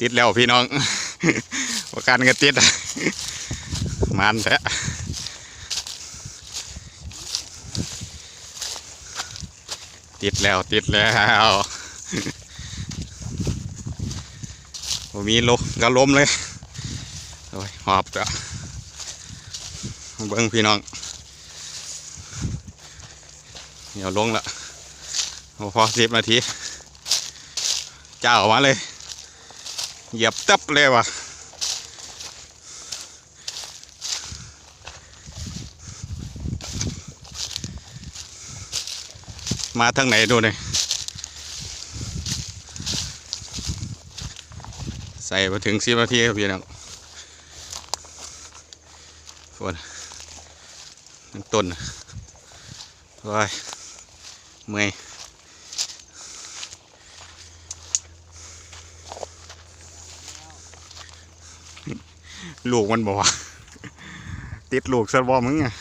ติดแล้วพี่น้องประกันก็ติดมันแท้ติดแล้วติดแล้วผมมีลมก็ล้มเลยโอ้ยหอบจ้ะเบิ้งพี่น้องเดี๋ยวลงละพอสิบนาที เจ้าออกมาเลย เหยียบตับเลยว่ะมาทางไหนดูหน่อยใส่มาถึงสิบนาทีครับพี่น้องฝนต้นว้ายเมื่อย ลูกมันบอกว่าติดลูกซะบ่มึงอะ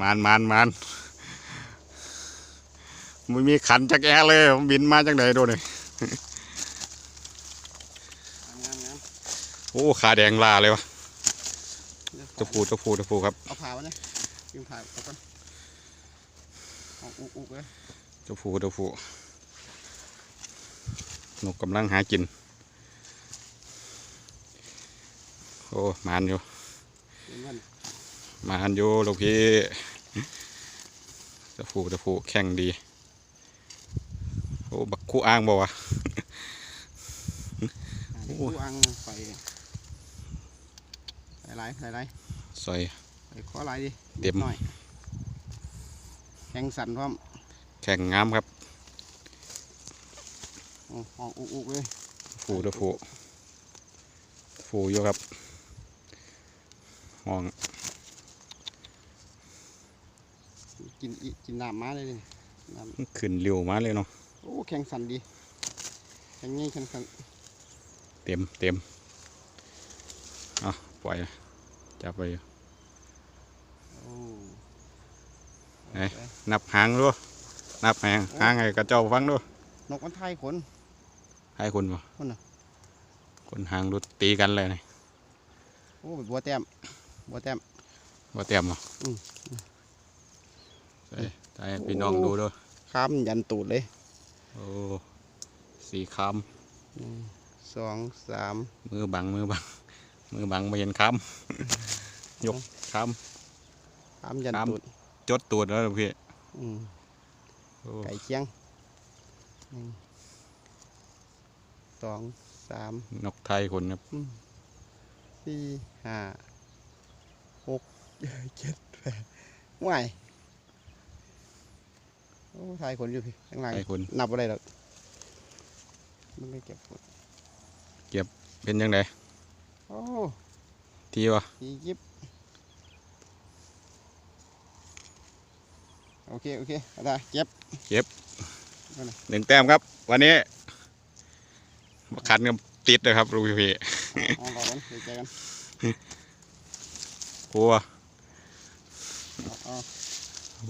มานมานมานมันมีขันจักแอเลยมันบินมาจากไหนดูนี่งามงามโอ้ขาแดงลาเลยวะเดี๋ยวตะพูตะพูตะพูครับเอาผ่ามาเนี่ยยิงผ่าเอาก่อนเอาอุกอุกเลยตะพูตะพู นกกำลังหากิน โอ้มานอยู่เห็นมันมานอยู่ลูกพี่ตะพูตะพูแข่งดี โอ้ บักคู่อ้างบ่วะอ่าโอ้ผู้อังไฟหลายหลายหลายซอยไปขอหลายดิเต็มหน่อย แข็งสั่นพร้อม แข่งงามครับเอา ห้องอุกอุกเลยผูตะผูผูอยู่ครับห้องกินอิกินน้ำมาเลยดิน้ขึ้นเร็วมาเลยเนาะโอ้แข็งสันดีแข็งงี้แข็งสันเต็มเต็มเอาปล่อยนะจับไปไหนนับหางดูนับหางหางให้กระเจ้าฟังดูนกมันไทยขน ให้คุณบ่คนน่ะ คนหางดูตีกันเลยนี่โอ้บัวแต้มบัวแต้มว่าเตรียมบ่อืม ใส่ใส่ให้พี่น้องดูด้วยข้ามยันตูดเลยโอ้สีคหนึ่งสองสามำมือบังมือบัง มือบังไม่เห็นคำ ยกค ข้ามยันครับตูดำจดตัวแล้วลูกพี่อืมโอ้ไก่เคียงหนึ่ง สองสามนกไทยคนครับสี่ห้าหกเจ็ดแปดว่ายโอ้ทายคนอยู่พี่ข้างหลังไทยคนนับอะไรหรอกมันไม่เก็บคนเป็นยังไงโอ้ทีวะยยิบโอเค โอเคเอาได้เก็บหนึ่งแต้มครับ วันนี้ มาคันกับติดเลยครับลูกพี่เอารอกันเดี๋ยวเจอกันครูอะเอาเอา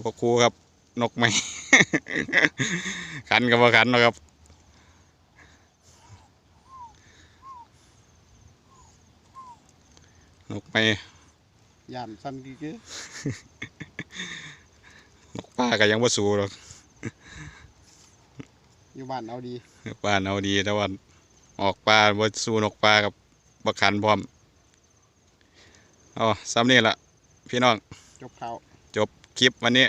พวกครูครับ นกไหมคันกับว่าคันเนาะครับนกไหมยานสั้นกี่เก้อนกป้าก็ยังว่าสู้หรอกอยู่บ้านเอาดีป้านเอาดีแต่ว่า ออกป้าว่าสู้นกป้ากับบักคันพร้อมเอาซ้ำนี่ละพี่น้อง จบข่าว จบคลิปวันนี้